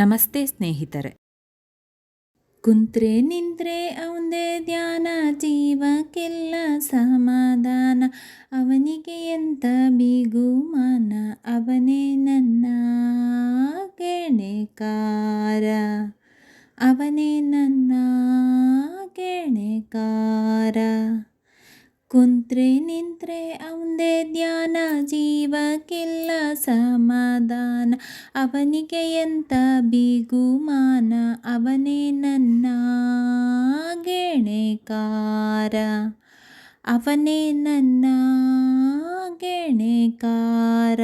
ನಮಸ್ತೆ ಸ್ನೇಹಿತರೆ. ಕುಂತ್ರೆ ನಿಂತ್ರೆ ಅವಂದೇ ಧ್ಯಾನ, ಜೀವಕ್ಕೆಲ್ಲ ಸಮಾಧಾನ. ಅವನಿಗೆ ಎಂತ ಬಿಗುಮಾನ, ಅವನೇ ನನ್ನ ಗೆಣೆಕಾರ ಅವನೇ ನನ್ನ ಗೆಣೆಕಾರ ಕುಂತ್ರೆ ನಿಂತ್ರೆ ಅವಂದೇ ಧ್ಯಾನ, ಜೀವಕ್ಕೆಲ್ಲ ಸಮಾಧಾನ. ಅವನಿಗೆ ಎಂತ ಬಿಗುಮಾನ, ಅವನೇ ನನ್ನ ಗೆಣೆಕಾರ. ಅವನೇ ನನ್ನ ಗೆಣೆಕಾರ.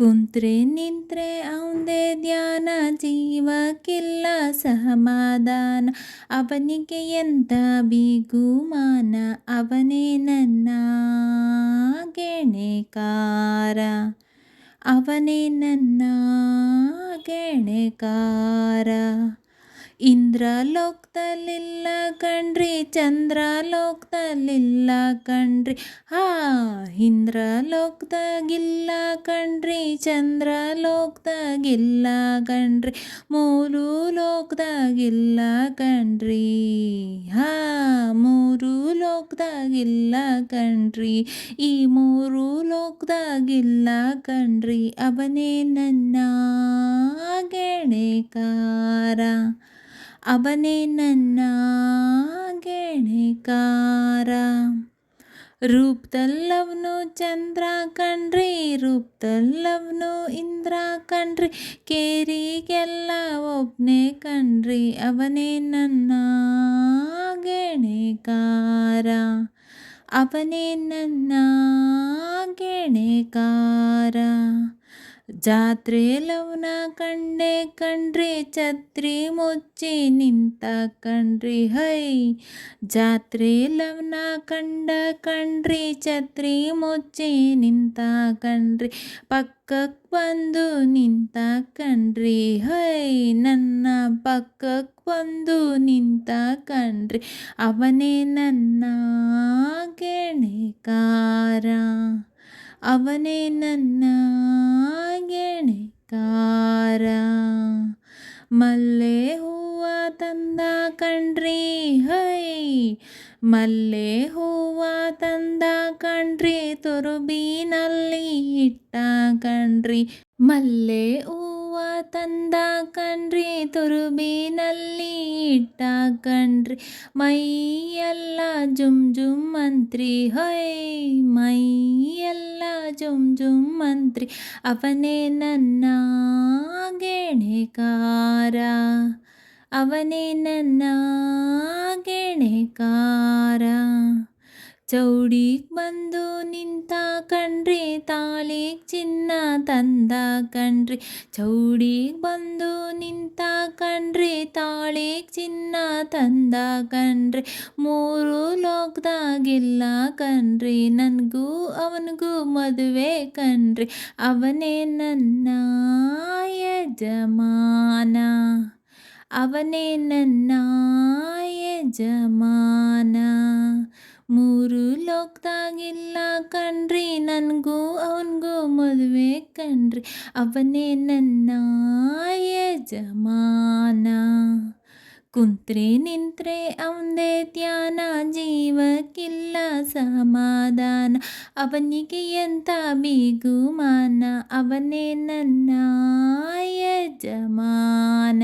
ಕುಂತ್ರೆ ನಿಂತ್ರೆ ಅವಂದೆ ಧ್ಯಾನ, ಜೀವಕ್ಕಿಲ್ಲ ಸಮಾಧಾನ ಅವನಿಗೆ ಎಂತ ಬಿಗುಮಾನ ಅವನೇ ನನ್ನ ಗೆಣೆಕಾರ. ಅವನೇ ನನ್ನ ಗೆಣೆಕಾರ. ಇಂದ್ರಲೋಕದಲ್ಲಿಲ್ಲ ಕಣ್ರಿ ಚಂದ್ರಲೋಕದಲ್ಲಿಲ್ಲ ಕಣ್ರಿ. ಹಾ ಇಂದ್ರಲೋಕದಾಗಿಲ್ಲ ಕಣ್ರಿ ಚಂದ್ರಲೋಕದಾಗಿಲ್ಲ ಕಣ್ರಿ. ಮೂರು ಲೋಕದಾಗಿಲ್ಲ ಕಣ್ರಿ. ಹಾ, ಮೂರು ಲೋಕದಾಗಿಲ್ಲ ಕಣ್ರಿ. ಈ ಮೂರು ಲೋಕದಾಗಿಲ್ಲ ಕಣ್ರಿ, ಅವನೇ ನನ್ನ ಗೆಣೆಕಾರ. ಅವನೇ ನನ್ನ ಗೆಣೆಕಾರ. ರೂಪದಲ್ಲವನು ಚಂದ್ರ ಕಣ್ರಿ, ರೂಪದಲ್ಲವನು ಇಂದ್ರ ಕಣ್ರಿ. ಕೇರಿಗೆಲ್ಲ ಒಬ್ಬನೇ ಕಣ್ರಿ, ಅವನೇ ನನ್ನ ಗೆಣೆಕಾರ. ಅವನೇ ನನ್ನ ಗೆಣೆಕಾರ. ಜಾತ್ರೆ ಲವ್ನ ಕಂಡೆ ಕಣ್ರಿ ಛತ್ರಿ ಮುಚ್ಚಿ ನಿಂತ ಕಣ್ರಿ ಹೈ ಜಾತ್ರೆ ಲವ್ನ ಕಂಡ ಕಣ್ರಿ ಛತ್ರಿ ಮುಚ್ಚಿ ನಿಂತ ಕಣ್ರಿ ಪಕ್ಕಕ್ಕೆ ಬಂದು ನಿಂತ ಕಣ್ರಿ ಹೈ ನನ್ನ ಪಕ್ಕಕ್ಕೆ ಬಂದು ನಿಂತ ಕಣ್ರಿ ಅವನೇ ನನ್ನ ಗೆಣೆಕಾರ ಅವನೇ ನನ್ನ ಗೆಣೆಕಾರ ಮಲ್ಲೆ ಹೂವ ತಂದ ಕಣ್ರಿ ಹೈ ಮಲ್ಲೆ ಹೂವ ತಂದ ಕಣ್ರಿ ತುರುಬಿನಲ್ಲಿ ಇಟ್ಟ ಕಣ್ರಿ ಮಲ್ಲೆ ಹೂವ ತಂದ ಕಣ್ರಿ ತುರುಬಿನಲ್ಲಿ ಇಟ್ಟ ಕಣ್ರಿ ಮೈಯೆಲ್ಲ ಜುಮ್ ಜುಮ್ ಮಂತ್ರಿ ಹೈ ಮೈಯೆಲ್ಲ ಜುಮ್ ಜುಮ್ ಮಂತ್ರಿ ಅವನೇ ನನ್ನ ಗೆಣೆಕಾರ. ಅವನೇ ನನ್ನ ಗೆಣೆಕಾರ. ಚೌಡಿಗೆ ಬಂದು ನಿಂತ ಕಣ್ರಿ ತಾಳಿಗೆ ಚಿನ್ನ ತಂದ ಕಣ್ರಿ ಚೌಡಿಗೆ ಬಂದು ನಿಂತ ಕಣ್ರಿ ತಾಳಿಗೆ ಚಿನ್ನ ತಂದ ಕಣ್ರಿ ಮೂರು ಲೋಕದಾಗಿಲ್ಲ ಕಣ್ರಿ ನನಗೂ ಅವನಿಗೂ ಮದುವೆ ಕಣ್ರಿ ಅವನೇ ನನ್ನ ಯಜಮಾನ ಅವನೇ ನನ್ನ ಯಜಮಾನ ಮೂರು ಲೋಕದಾಗಿಲ್ಲ ಕಣ್ರಿ ನನಗೂ ಅವನಿಗೂ ಮದುವೆ ಕಣ್ರಿ ಅವನೇ ನನ್ನ ಯಜಮಾನ ಕುಂತ್ರೆ ನಿಂತ್ರೆ ಅವಂದೇ ಧ್ಯಾನ ಜೀವಕ್ಕಿಲ್ಲ ಸಮಾಧಾನ ಅವನಿಗೆ ಎಂತ ಬಿಗುಮಾನ ಅವನೇ ನನ್ನ ಯಜಮಾನ